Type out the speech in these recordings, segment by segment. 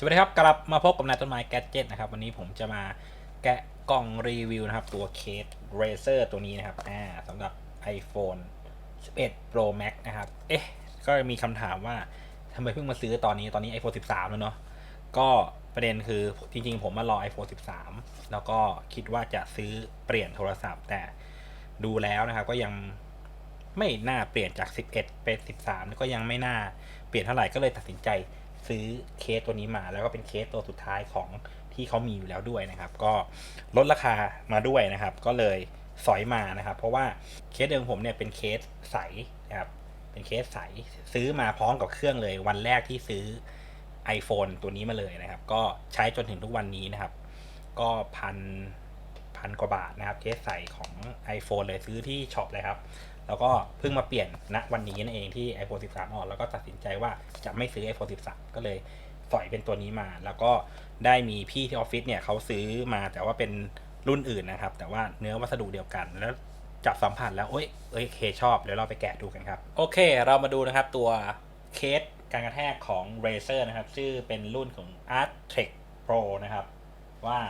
สวัสดีครับกลับมาพบกับนายต้นไม้แกจ็ตนะครับ วันนี้ผมจะมาแกะกล่องรีวิวนะครับ ตัวเคส Razer ตัวนี้นะครับอ่าสำหรับ iPhone 11 Pro Max นะครับ เอ๊ะ ก็มีคำถามว่าทำไมเพิ่งมาซื้อตอนนี้ตอนนี้ iPhone 13 แล้วเนาะก็ประเด็นคือจริงๆ ผมมารอ iPhone 13 แล้วก็คิดว่าจะซื้อเปลี่ยนโทรศัพท์ แต่ดูแล้วนะครับ ก็ยังไม่น่าเปลี่ยนจาก 11 เป็น 13แล้วก็ยังไม่น่าเปลี่ยนเท่าไหร่ก็เลยตัดสินใจ ซื้อเคสตัวนี้มา แล้วก็เป็นเคสตัวสุดท้ายของที่เขามีอยู่แล้วด้วยนะครับ ก็ลดราคามาด้วยนะครับ ก็เลยสอยมานะครับ เพราะว่าเคสเดิมผมเนี่ยเป็นเคสใสนะครับเป็นเคสใสซื้อมาพร้อมกับเครื่องเลย วันแรกที่ซื้อ iPhone ตัวนี้มาเลยนะครับ ก็ใช้จนถึงทุกวันนี้นะครับ ก็พันพันกว่าบาทนะครับเคสใสของ iPhone เลยซื้อที่ช็อปเลยครับ แล้วก็เพิ่งมาเปลี่ยนณวันนี้นั่นเองที่ iPhone 13 ออก แล้วก็ตัดสินใจว่าจะไม่ซื้อ iPhone 13 ก็เลยสอยเป็นตัวนี้มา แล้วก็ได้มีพี่ที่ออฟฟิศเนี่ยเขาซื้อมาแต่ว่าเป็นรุ่นอื่นนะครับ แต่ว่าเนื้อวัสดุเดียวกันแล้วจับสัมผัสแล้ว โอ้ยเอ้ยเคชอบ เดี๋ยวเราไปแกะดูกันครับ โอเค เรามาดูนะครับตัวเคสการกระแทกของ Razer นะครับ ชื่อเป็นรุ่นของ Art Tech Pro นะครับ ว่า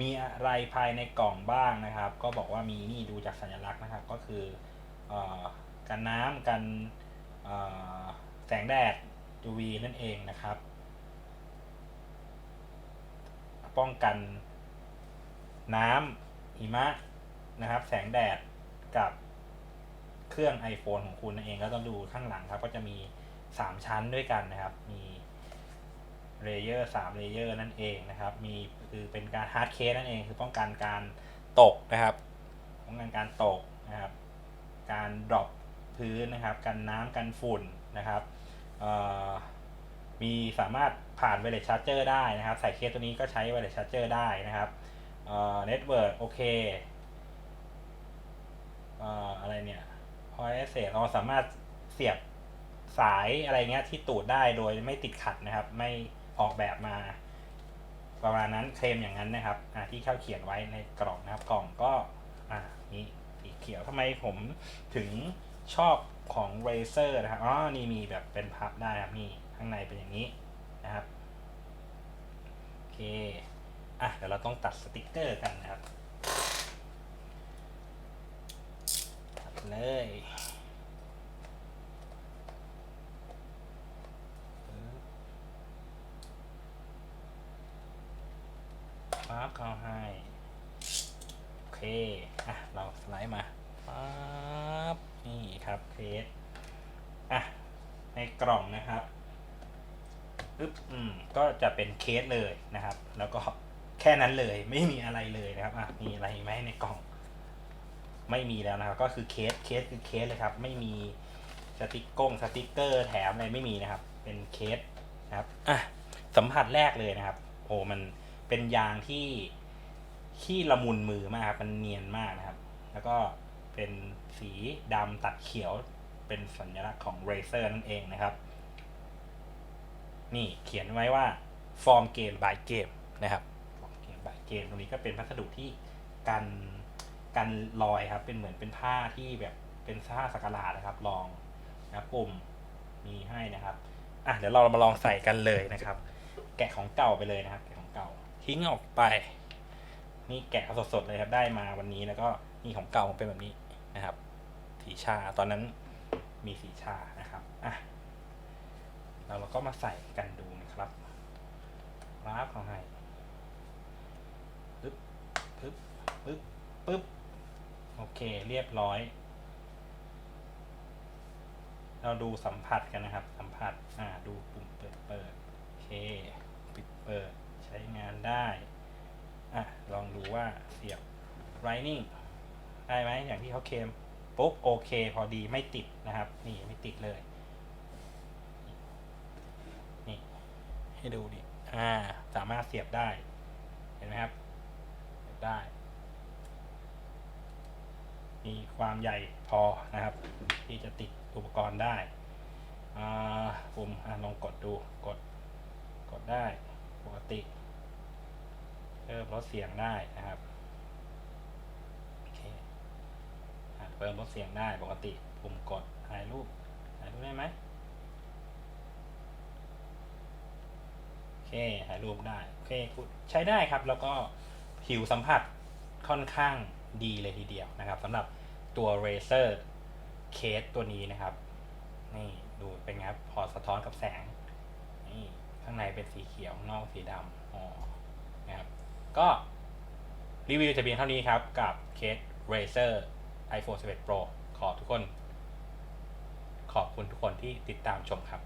มีอะไรภายในกล่องบ้างนะครับ ก็บอกว่ามีนี่ดูจากสัญลักษณ์นะครับ ก็คือเออ กันน้ำกันแสงแดด UV นั่นเองนะครับ ป้องกันน้ำหิมะนะครับ แสงแดดกับเครื่อง iPhone ของคุณนั่นเองก็ต้องดูข้างหลังครับ ก็จะมี 3 ชั้นด้วยกันนะครับ มีเลเยอร์3เลเยอร์นั่นเองนะครับ มีคือเป็นการฮาร์ดเคสนั่นเองคือป้องกันการตกนะครับ ป้องกันการตกนะครับ การดรอปพื้นนะครับ กันน้ำกันฝุ่นนะครับมีสามารถผ่านไวลชาร์เจอร์ได้นะครับ ใส่เคสตัวนี้ก็ใช้ไวลชาร์เจอร์ได้นะครับเน็ตเวิร์กโอเคเอะไรเนี่ยพอเอเซเราสามารถเสียบสายอะไรเงี้ยที่ตูดได้โดยไม่ติดขัดนะครับ ไม่ออกแบบมา ประมาณนั้นเคลมอย่างนั้นนะครับที่เข้าเขียนไว้ในกล่องนะครับกล่องก็อ่านี่ สีเขียวทำไมผมถึงชอบของ Razer นะครับอ๋อนี่มีแบบเป็นพับได้ครับนี่ข้างในเป็นอย่างนี้นะครับโอเคอะเดี๋ยวเราต้องตัดสติกเกอร์กันนะครับตัดเลยปั๊บเข้าให้ เคอะเราสไลด์มาปั๊บนี่ครับเคสอะในกล่องนะครับปึ๊บอืมก็จะเป็นเคสเลยนะครับ แล้วก็แค่นั้นเลยไม่มีอะไรเลยนะครับอะมีอะไรไหมในกล่อง ไม่มีแล้วนะครับ ก็คือเคสเคสคือเคสเลยครับ ไม่มีสติกกงสติกเกอร์แถมอะไรไม่มีนะครับ เป็นเคสนะครับอะสัมผัสแรกเลยนะครับโอ้มันเป็นยางที่ ที่ละมุนมือมากครับ มันเนียนมากนะครับ แล้วก็เป็นสีดำตัดเขียวเป็นสัญลักษณ์ของ Razer นั่นเองนะครับ นี่เขียนไว้ว่า form game by game นะครับ form game by game ตรงนี้ก็เป็นพัสดุที่กันกันรอยครับ เป็นเหมือนเป็นผ้าที่แบบเป็นผ้าสักหลาดนะครับ ลองนะครับปุ่มมีให้นะครับอะเดี๋ยวเรามาลองใส่กันเลยนะครับ แกะของเก่าไปเลยนะครับ แกะของเก่าทิ้งออกไป นี่แกะสดๆเลยครับได้มาวันนี้แล้วก็นี่ของเก่าเป็นแบบนี้นะครับ สีชาตอนนั้นมีสีชานะครับอะเราเราก็มาใส่กันดูนะครับรับเขาให้ปึ๊บปึ๊บปึ๊บปึ๊บโอเคเรียบร้อย เราดูสัมผัสกันนะครับ สัมผัสอ่าดูปุ่มเปิดเปิดโอเค ปิดเปิดใช้งานได้ อะลองดูว่าเสียบ Lightning ได้ไหมอย่างที่เขาเคมปุ๊บโอเค พอดีไม่ติดนะครับ นี่ไม่ติดเลย นี่ให้ดูดิอ่า สามารถเสียบได้ เห็นไหมครับได้ มีความใหญ่พอนะครับ ที่จะติดอุปกรณ์ได้อ่าปุ่มอะลองกดดูกด กดได้ปกติ เพิ่มลดเสียงได้นะครับโอเคอเพิ่มลดเสียงได้ปกติปุ่มกดถ่ายรูปถ่ายรูปได้ไหมโอเคถ่ายรูปได้โอเคใช้ได้ครับ แล้วก็ผิวสัมผัสค่อนข้างดีเลยทีเดียวนะครับสำหรับตัว Razer Case ตัวนี้นะครับ นี่ดูเป็นไงครับพอสะท้อนกับแสง นี่ข้างในเป็นสีเขียวนอกสีดำอ๋อนะครับ ก็รีวิวจะเพียงเท่านี้ครับ กับเคส Razer iPhone 11 Pro ขอทุกคน ขอบคุณทุกคนที่ติดตามชมครับ